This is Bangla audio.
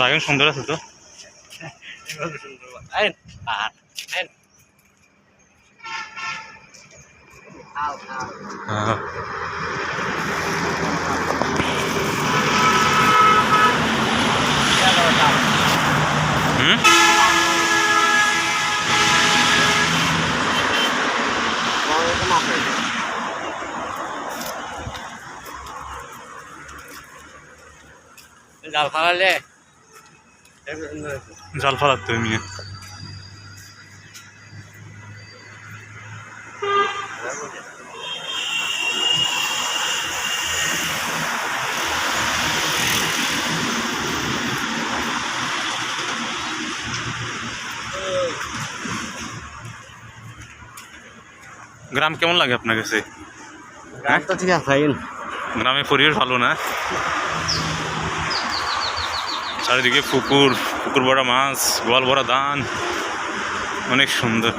জায়গা সুন্দর আছে তো? হ্যাঁ। জাল ফালালে। জাল ফালাত তুমি গ্রাম কেমন লাগে আপনার কাছে? রাত তো ঠিক আছে গ্রামে পরিবেশ ভালো না? চারিদিকে পুকুর পুকুর ভরা মাছ গোয়াল ভরা ধান অনেক সুন্দর।